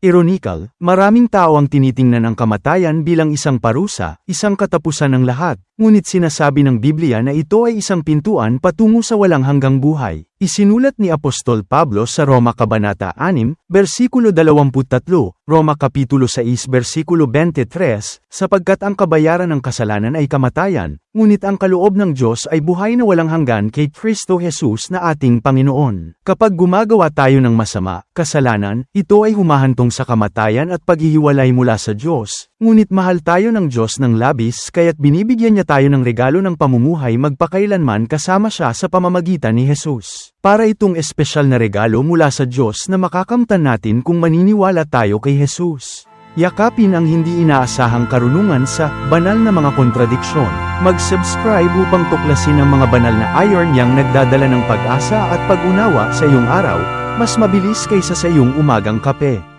Ironical, maraming tao ang tinitingnan ang kamatayan bilang isang parusa, isang katapusan ng lahat, ngunit sinasabi ng Biblia na ito ay isang pintuan patungo sa walang hanggang buhay. Isinulat ni Apostol Pablo sa Roma Kabanata 6, versikulo 23, Roma Kapitulo 6 versikulo 23, sapagkat ang kabayaran ng kasalanan ay kamatayan, ngunit ang kaloob ng Diyos ay buhay na walang hanggan kay Kristo Jesus na ating Panginoon. Kapag gumagawa tayo ng masama, kasalanan, ito ay humahantong sa kamatayan at paghihiwalay mula sa Diyos, ngunit mahal tayo ng Diyos ng labis kaya't binibigyan niya tayo ng regalo ng pamumuhay magpakailanman kasama siya sa pamamagitan ni Jesus. Para itong espesyal na regalo mula sa Diyos na makakamtan natin kung maniniwala tayo kay Jesus. Yakapin ang hindi inaasahang karunungan sa banal na mga kontradiksyon. Mag-subscribe upang tuklasin ang mga banal na iron yang nagdadala ng pag-asa at pag-unawa sa iyong araw, mas mabilis kaysa sa iyong umagang kape.